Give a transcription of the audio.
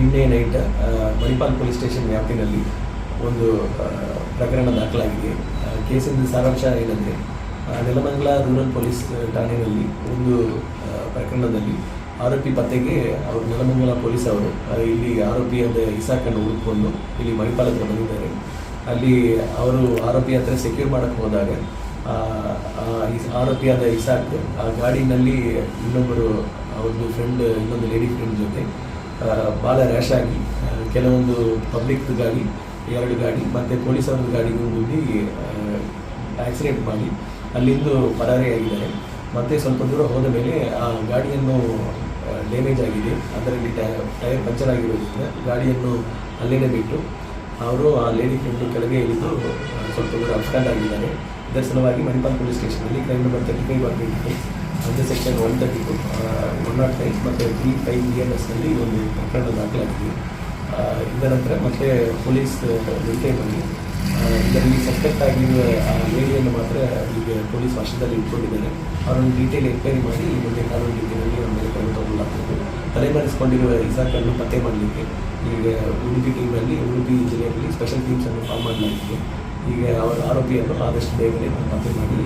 ನಿನ್ನೆ night Manipal police station ವ್ಯಾಪ್ತಿನಲ್ಲಿ ಒಂದು ಪ್ರಕರಣ ದಾಖಲಾಗಿದೆ. ಕೇಸಿನ ಸಾರಾಂಶ ಏನಂದರೆ ನೆಲಮಂಗಲ ರೂರಲ್ ಪೊಲೀಸ್ ಠಾಣೆಯಲ್ಲಿ ಒಂದು ಪ್ರಕರಣದಲ್ಲಿ ಆರೋಪಿ ಪತ್ತೆಗೆ ಅವರು ನೆಲಮಂಗಲ ಪೊಲೀಸ್ ಅವರು ಇಲ್ಲಿ ಆರೋಪಿಯಾದ ಇಸಾಕನ್ನು ಹುಡುಕೊಂಡು ಇಲ್ಲಿ ಮಣಿಪಾಲ್ ಹತ್ರ ಬಂದಿದ್ದಾರೆ. ಅಲ್ಲಿ ಅವರು ಆರೋಪಿ ಹತ್ರ ಸೆಕ್ಯೂರ್ ಮಾಡಕ್ಕೆ ಹೋದಾಗ ಆರೋಪಿಯಾದ ಇಸಾಕ್ ಆ ಗಾಡಿನಲ್ಲಿ ಇನ್ನೊಬ್ಬರು ಅವ್ರದ್ದು ಫ್ರೆಂಡ್ ಇನ್ನೊಂದು ಲೇಡಿ ಫ್ರೆಂಡ್ ಜೊತೆ ಭಾಳ ರ್ಯಾಶ್ ಆಗಿ ಕೆಲವೊಂದು ಪಬ್ಲಿಕ್ ಗಾಡಿ ಎರಡು ಗಾಡಿ ಮತ್ತು ಪೊಲೀಸ್ ಅವ್ರದ್ದು ಗಾಡಿಗೂ ಹೋಗಿ ಆಕ್ಸಿಡೆಂಟ್ ಮಾಡಿ, ಅಲ್ಲಿಂದು ಪರಾರಿಯಾಗಿದ್ದಾರೆ. ಮತ್ತೆ ಸ್ವಲ್ಪ ದೂರ ಹೋದ ಮೇಲೆ ಆ ಗಾಡಿಯನ್ನು ಡ್ಯಾಮೇಜ್ ಆಗಿದೆ. ಅದರಲ್ಲಿ ಟೈ- ಟೈರ್ ಪಂಚರ್ ಆಗಿರೋದ್ರಿಂದ ಗಾಡಿಯನ್ನು ಅಲ್ಲೇ ಬಿಟ್ಟು, ಅವರು ಆ ಲೇಡಿ ಫ್ರೆಂಡು ಕೆಳಗೆ ಇಳಿದು ಸ್ವಲ್ಪ ದೂರ ಅಪ್ಸ್ಟ್ಯಾಂಡ್ ಆಗಿದ್ದಾರೆ. ಇದರ ಸಲುವಾಗಿ Manipal police ಸ್ಟೇಷನಲ್ಲಿ crime number thirty five under section one thirty two one naught five ಮತ್ತು ತ್ರೀ ಫೈವ್ ಬಿ ಎನ್ ಎಸ್ನಲ್ಲಿ ಒಂದು ಪ್ರಕರಣ ದಾಖಲಾಗಿದೆ. ಇದರ ನಂತರ ಮತ್ತೆ ಪೊಲೀಸ್ ಮಾಡಿ ಆ, ಇದರಲ್ಲಿ ಸಸ್ಪೆಕ್ಟ್ ಆಗಿರುವ ಆ ಮಾತ್ರ ಈಗ ಪೊಲೀಸ್ ವಶದಲ್ಲಿ ಇಟ್ಕೊಂಡಿದ್ದಾರೆ. ಅವರನ್ನು ಡೀಟೇಲ್ ಎನ್ಕ್ವೈರಿ ಮಾಡಿ ಈ ಮುಂದೆ ಕಾನೂನು ರೀತಿಯಲ್ಲಿ ನಮ್ಮ ಮೇಲೆ ಕ್ರಮ ತಗೊಳ್ಳಲಾಗ್ತದೆ. ತಲೆಮರೆಸಿಕೊಂಡಿರುವ ಇಸಾಕನ್ನು ಪತ್ತೆ ಮಾಡಲಿಕ್ಕೆ ಈಗ ಉಡುಪಿ ಟೀಮಲ್ಲಿ ಉಡುಪಿ ಜಿಲ್ಲೆಯಲ್ಲಿ ಸ್ಪೆಷಲ್ ಟೀಮ್ಸನ್ನು ಫಾರ್ಮ್ ಮಾಡಲಾಗಿದೆ. ಈಗ ಅವರ ಆರೋಪಿಯನ್ನು ಆದಷ್ಟು ಬೇಗನೆ ಪತ್ತೆ ಮಾಡಿ